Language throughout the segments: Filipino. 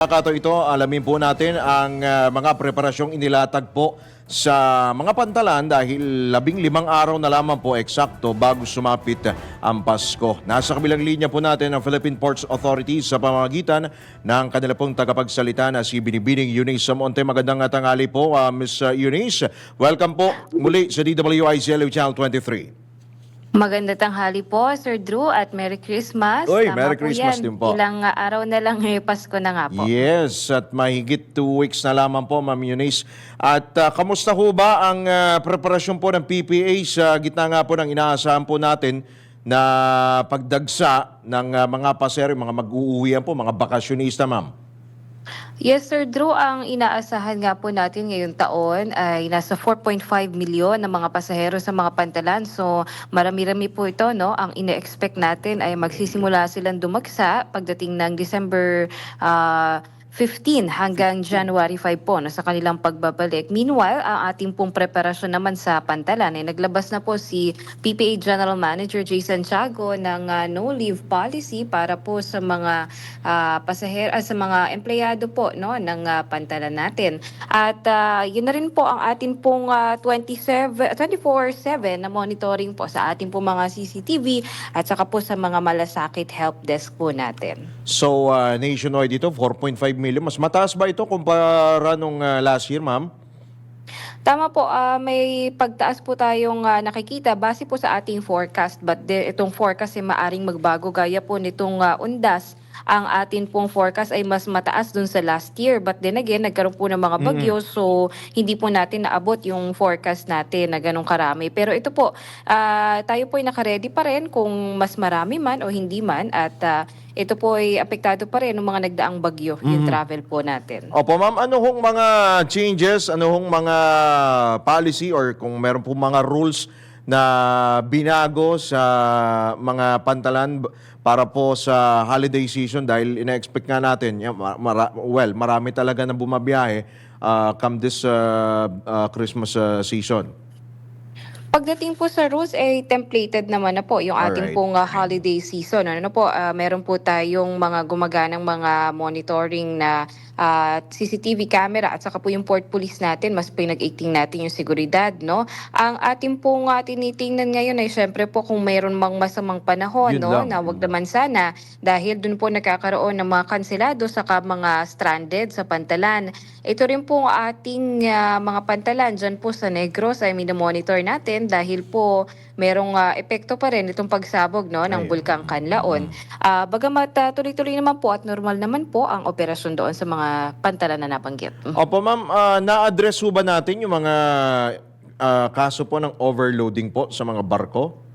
Kato ito, alamin po natin ang ah, mga preparasyong inilatag po sa mga pantalan dahil labing limang araw na lamang po eksakto bago sumapit ang Pasko. Nasa kabilang linya po natin ang Philippine Ports Authority sa pamamagitan ng kanila pong tagapagsalita na si Binibining Eunice Monte. Magandang tangali po, ah, Ms. Eunice. Welcome po muli sa DWICLU Channel 23. Maganda tanghali po, Sir Drew, at Merry Christmas. Oy, Tama Merry po Christmas yan. din po. Ilang uh, araw na lang ngayon, Pasko na nga po. Yes, at mahigit two weeks na lamang po, Ma'am Eunice. At ah, kamusta ho ba ang ah, preparasyon po ng PPA sa gitna nga po ng inaasahan po natin na pagdagsa ng ah, mga pasero, mga mag-uuwian po, mga bakasyonista, Ma'am? Yes, Sir Drew, ang inaasahan nga po natin ngayong taon ay nasa 4.5 milyon na mga pasahero sa mga pantalan. So, marami-rami po ito, no? Ang ine-expect natin ay magsisimula silang dumagsa pagdating ng December ah, 15 hanggang January 5 po no, sa kanilang pagbabalik. Meanwhile, ang ating pong preparasyon naman sa pantalan ay naglabas na po si PPA General Manager Jason Tiago ng ah, no leave policy para po sa mga ah, pasahero ah, sa mga empleyado po no ng ah, pantalan natin. At ah, yun na rin po ang atin pong ah, 27 24/7 na monitoring po sa ating pong mga CCTV at saka po sa mga malasakit help desk po natin. So, ah, nationwide ito, 4.5 million. Mas mataas ba ito kumpara nung ah, last year, Ma'am? Tama po, ah, may pagtaas po tayong ah, nakikita base po sa ating forecast but de, itong forecast ay maaring magbago gaya po nitong ah, undas. Ang atin pong forecast ay mas mataas dun sa last year but then again nagkaroon po ng mga bagyo so hindi po natin naabot yung forecast natin na ganong karami. Pero ito po, ah, tayo po ay nakaredy pa rin kung mas marami man o hindi man at ah, ito po ay apektado pa rin ng mga nagdaang bagyo yung travel po natin. Opo, ma'am, ano hong mga changes, ano hong mga policy or kung meron po mga rules na binago sa mga pantalan para po sa holiday season dahil ina-expect nga natin, ma- mara- well, marami talaga na bumabiyahe uh, come this uh, uh, Christmas uh, season. Pagdating po sa rules, eh, templated naman na po yung Alright. ating pong ah, holiday season. Ano po, ah, meron po tayong mga gumaganang mga monitoring na ah, CCTV camera at saka po yung port police natin, mas pinag-18 natin yung seguridad, no? Ang ating pong ah, tinitingnan ngayon ay syempre po kung mayroon mang masamang panahon, Yun no? lang. Na wag naman sana dahil dun po nagkakaroon ng mga kanselado saka mga stranded sa pantalan. Ito rin po ang ating ah, mga pantalan dyan po sa Negros ay minomonitor natin dahil po merong ah, epekto pa rin itong pagsabog no, ng. Bulkang Kanlaon. Ah, bagamat ah, tuloy-tuloy naman po at normal naman po ang operasyon doon sa mga pantalan na nabanggit. Mm. Opo, ma'am, ah, na-address po ba natin yung mga ah, kaso po ng overloading po sa mga barko?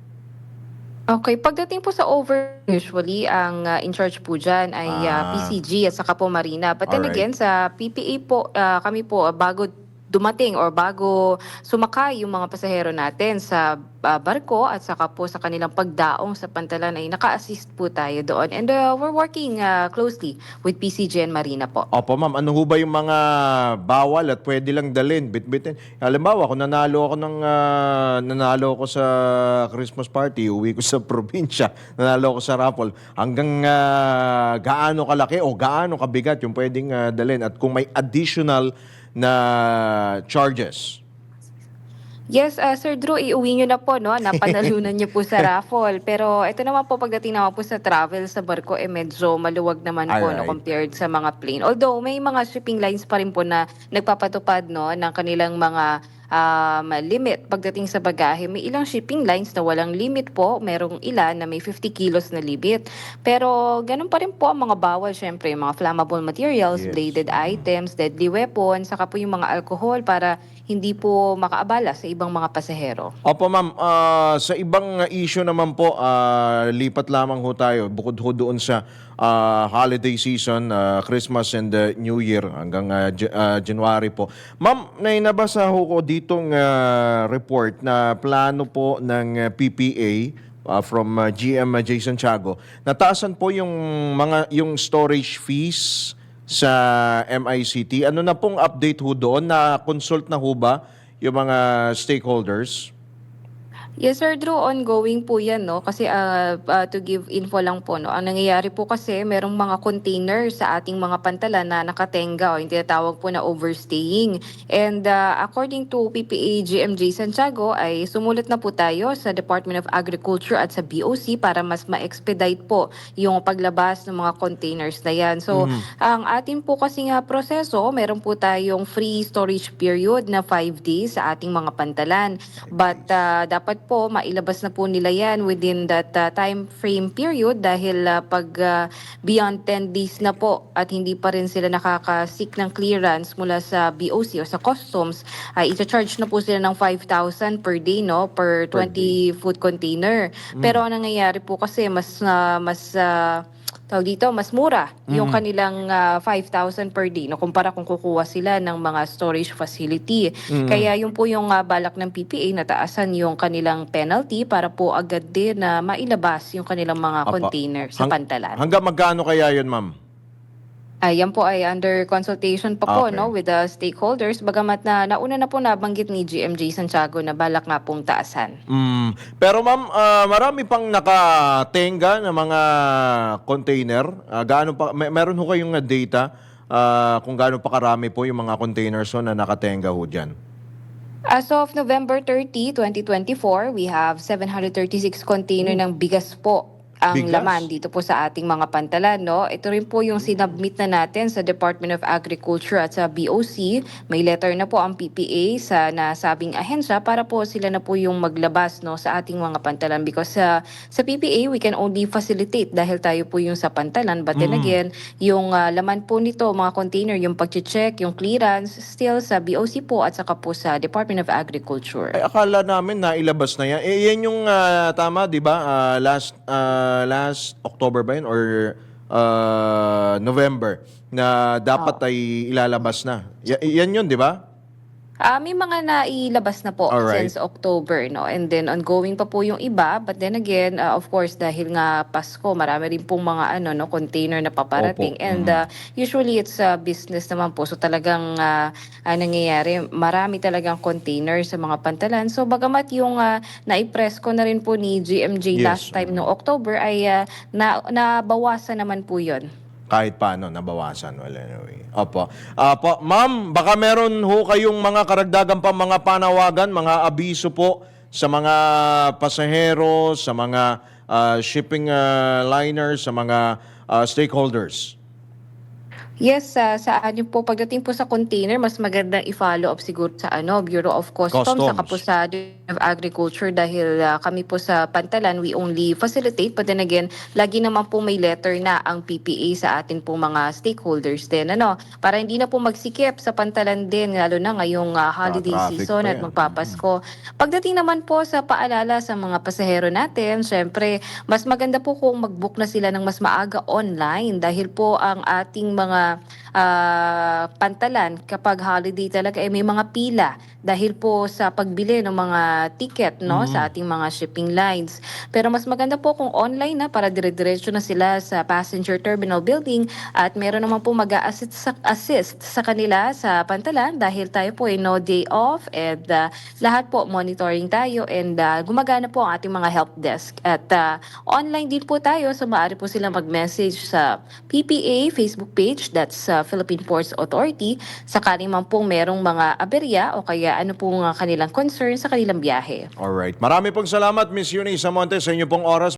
Okay, pagdating po sa over, usually ang uh, in charge po dyan ay uh, Ah. PCG at saka po Marina. But then Alright. again, sa PPA po, uh, kami po uh, bago dumating or bago sumakay yung mga pasahero natin sa uh, barko at saka po sa kanilang pagdaong sa pantalan ay naka-assist po tayo doon. And uh, we're working uh, closely with PCG and Marina po. Opo, ma'am. Ano ho ba yung mga bawal at pwede lang dalhin, bit-bitin? Halimbawa, kung nanalo ako ng ah, nanalo ako sa Christmas party, uwi ko sa probinsya, nanalo ako sa raffle, hanggang ah, gaano kalaki o gaano kabigat yung pwedeng ah, dalhin at kung may additional na charges. Yes, uh, Sir Drew, iuwi nyo na po, no? Napanalunan nyo po sa raffle. Pero ito naman po, pagdating naman po sa travel sa barko, eh medyo maluwag naman po, no? Compared sa mga plane. Although, may mga shipping lines pa rin po na nagpapatupad, no? Ng kanilang mga um, limit pagdating sa bagahe. May ilang shipping lines na walang limit po. Merong ilan na may 50 kilos na limit. Pero, ganun pa rin po ang mga bawal, syempre. Yung mga flammable materials, Yes. bladed items, deadly weapons, saka po yung mga alcohol para hindi po makaabala sa ibang mga pasahero. Opo, ma'am. Ah, sa ibang issue naman po, ah, lipat lamang ho tayo. Bukod ho doon sa ah, holiday season, ah, Christmas and ah, New Year hanggang ah, January po. Ma'am, nainabasa ho ko ditong ah, report na plano po ng PPA ah, from ah, GM Jason Tiago. Nataasan po yung mga yung storage fees sa MICT. Ano na pong update ho doon? Na consult na ho ba yung mga stakeholders? Yes, sir, Drew, ongoing po yan, no? Kasi ah, ah, to give info lang po, no? Ang nangyayari po kasi, merong mga container sa ating mga pantalan na nakatenga o yung tinatawag po na overstaying. And ah, according to PPA GMJ Santiago, ay sumulat na po tayo sa Department of Agriculture at sa BOC para mas ma-expedite po yung paglabas ng mga containers na yan. So, ang atin po kasi nga proseso, meron po tayong free storage period na 5 days sa ating mga pantalan. But ah, dapat po mailabas na po nila yan within that ah, time frame period dahil ah, pag ah, beyond 10 days na po at hindi pa rin sila nakaka-seek ng clearance mula sa BOC o sa customs, ay ita-charge na po sila ng 5,000 per day no per Per 20 food container. Pero ang nangyayari po kasi mas ah, mas ah, tawag dito, mas mura yung Mm. kanilang ah, 5,000 per day no kumpara kung kukuha sila ng mga storage facility. Mm. Kaya yun po yung ah, balak ng PPA na taasan yung kanilang penalty para po agad din na mailabas yung kanilang mga Apa. container sa Hang- pantalan. Hanggang magkano kaya yun, ma'am? Ayan po ay under consultation pa po Okay. no with the stakeholders bagamat na nauna na po nabanggit ni GMJ Santiago na balak nga pong taasan. Mm. Pero ma'am, ah, marami pang nakatenga na mga container. Ah, gaano pa may, meron ho kayong ah, data ah, kung gaano pa karami po yung mga containers ho na nakatenga ho diyan? As of November 30, 2024, we have 736 container ng bigas po ang Bigas? laman dito po sa ating mga pantalan. No? Ito rin po yung sinubmit na natin sa Department of Agriculture at sa BOC. May letter na po ang PPA sa nasabing ahensya para po sila na po yung maglabas no, sa ating mga pantalan. Because sa sa PPA, we can only facilitate dahil tayo po yung sa pantalan. But then Mm. again, yung ah, laman po nito, mga container, yung pag-check, yung clearance, still sa BOC po at saka po sa Department of Agriculture. Ay akala namin na ilabas na yan. Eh yan yung ah, tama, 'di ba? Ah, last ah, last October ba yun or ah, November na dapat ay ilalabas na. Ya- yan yun, 'di ba? Ah, may mga nailabas na po Alright. since October, no? And then ongoing pa po yung iba, but then again, ah, of course, dahil nga Pasko, marami rin pong mga ano, no, container na paparating. Opo. And ah, usually it's a business naman po. So talagang ah, ah, nangyayari, marami talagang container sa mga pantalan. So bagamat yung ah, naipress ko na rin po ni GMJ Yes. last time no October ay ah, na nabawasan naman po 'yon. Kahit paano, nabawasan. Well, anyway. Opo. Apo, ma'am, baka meron ho kayong mga karagdagan pa mga panawagan, mga abiso po sa mga pasahero, sa mga ah, shipping ah, liners, sa mga ah, stakeholders. Yes, sa sa ano po pagdating po sa container, mas magandang i-follow up siguro sa ano Bureau of Customs, Customs. saka po sa Department of Agriculture dahil ah, kami po sa Pantalan we only facilitate but then again lagi naman po may letter na ang PPA sa atin po mga stakeholders din ano para hindi na po magsikip sa Pantalan din lalo na ngayong ah, holiday season at magpapasko. Pagdating naman po sa paalala sa mga pasahero natin, syempre mas maganda po kung mag-book na sila ng mas maaga online dahil po ang ating mga ah, pantalan kapag holiday talaga ay may mga pila dahil po sa pagbili ng mga ticket no sa ating mga shipping lines. Pero mas maganda po kung online na para dire-diretso na sila sa passenger terminal building at meron naman po mag-assist sa, assist sa kanila sa pantalan dahil tayo po ay no day off and ah, lahat po monitoring tayo and ah, gumagana po ang ating mga help desk. At ah, online din po tayo so maaari po sila mag-message sa PPA Facebook page that's uh, Philippine Ports Authority sakaling man pong merong mga aberya o kaya ano pong ah, kanilang concern sa kanilang biyahe. Alright. Marami pong salamat, Miss Eunice Amonte, sa inyo pong oras.